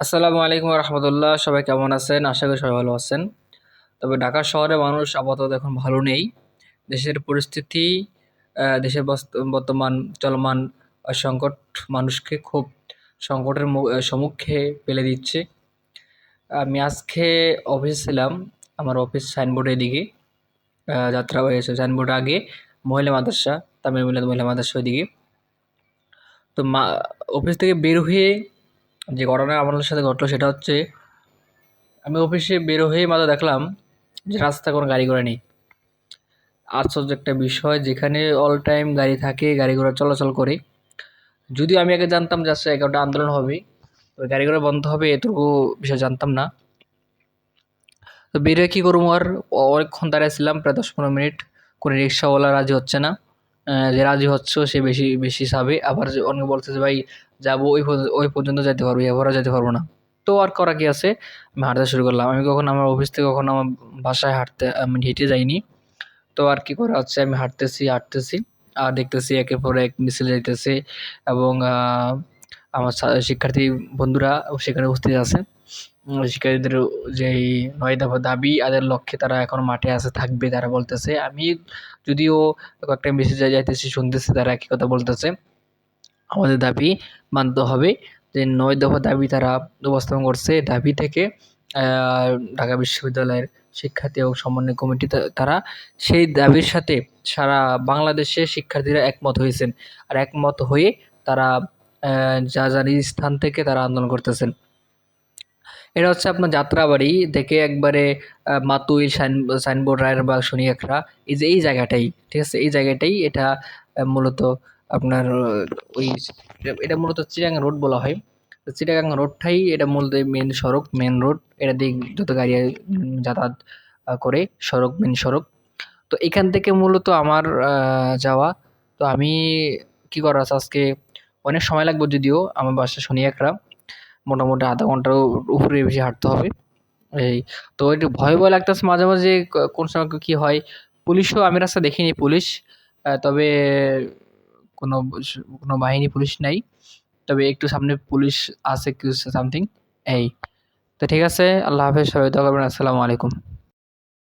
আসসালামু আলাইকুম রহমতুল্লাহ সবাই কেমন আছেন? আশা করি সবাই ভালো আছেন। তবে ঢাকা শহরে মানুষ আপাতত এখন ভালো নেই। দেশের পরিস্থিতি দেশের বর্তমান চলমান সংকট মানুষকে খুব সংকটের সম্মুখে ফেলে দিচ্ছে। আমি আজকে অফিসে ছিলাম, আমার অফিস সাইনবোর্ডের দিকে। যাত্রা হয়েছে সাইনবোর্ড আগে মহিলা মাদ্রাসা, তামিল মিলাদ মহিলা মাদ্রাসা ওইদিকে। তো মা অফিস থেকে বের হয়ে যে ঘটনা আমাদের সাথে ঘটলো সেটা হচ্ছে, আমি অফিসে বের হয়ে মাত্র দেখলাম যে রাস্তায় কোনো গাড়ি ঘোড়া নেই। আশ্চর্য একটা বিষয়, যেখানে অল টাইম গাড়ি থাকে, গাড়ি ঘোড়া চলাচল করে। যদিও আমি আগে জানতাম যে আচ্ছা এগারোটা আন্দোলন হবে, তো গাড়ি ঘোড়া বন্ধ হবে এটুকু বিষয় জানতাম না। তো বের হয়ে কী করব আর? অনেকক্ষণ দাঁড়িয়েছিলাম প্রায় দশ পনেরো মিনিট। কোনো রিক্সাওয়ালা রাজি হচ্ছে না। যে রাজি হচ্ছে সে বেশি বেশি চাবে আবার অনেকে বলছে যে ভাই যাব, ওই ওই পর্যন্ত যেতে পারব এবারও যেতে পারব না। তো আর করা কি আছে? আমি হাঁটতে শুরু করলাম। আমি কখন আমার অফিস থেকে কখন আমার বাসায় হাঁটতে, আমি হেঁটে যাইনি। তো আর কি করা হচ্ছে আমি হাঁটতেছি হাঁটতেছি, আর দেখতেছি একের পর এক মিছিল যাইতেছে এবং আমার শিক্ষার্থী বন্ধুরা সেখানে উপস্থিত আছে। শিক্ষার্থীদের যেই নয় দফা দাবি আদের লক্ষ্যে তারা এখন মাঠে আছে, থাকবে, তারা বলতেছে। আমি যদিও কয়েকটা মেসেজ যাইতেছি, শুনতেছি, তারা একই কথা বলতেছে। আমাদের দাবি মানতে হবে যে নয় দফা দাবি তারা উপস্থাপন করছে। দাবি থেকে ঢাকা বিশ্ববিদ্যালয়ের শিক্ষার্থী এবং সমন্বয় কমিটি তারা সেই দাবির সাথে সারা বাংলাদেশে শিক্ষার্থীরা একমত হয়েছেন আর একমত হয়ে তারা যা যা নিজ স্থান থেকে তারা আন্দোলন করতেছেন। এটা হচ্ছে আপনার যাত্রাবাড়ি। থেকে একবারে মাতুই সাইন, সাইনবোর্ড, রায়ের রায়েরবাগ শনিয়াখড়া এই যে এই জায়গাটাই, ঠিক আছে? এই জায়গাটাই এটা মূলত আপনার ওই এটা মূলত চিটাগাং রোড বলা হয়। তো চিটাগাং রোডটাই এটা মূলত মেন সড়ক মেন রোড এটা দিয়ে যত গাড়ি যাতায়াত করে সড়ক মেন সড়ক। তো এখান থেকে মূলত আমার যাওয়া। তো আমি কি করা আছে আজকে? অনেক সময় লাগবে যদিও, আমার বাসা শনিয়াখড়া মোটামুটি আধা ঘণ্টার উপরে বেশি হাঁটতে হবে। এই, তো একটু ভয় ভয় লাগতেছে মাঝে মাঝে কোন সময় কী হয়? পুলিশও আমি রাস্তা দেখিনি, পুলিশ। তবে কোনো কোনো বাহিনী পুলিশ নাই। তবে একটু সামনে পুলিশ আছে কিছু সামথিং এই। তো ঠিক আছে, আল্লাহ হাফেজ, সবাই করবেন। আসসালামু আলাইকুম।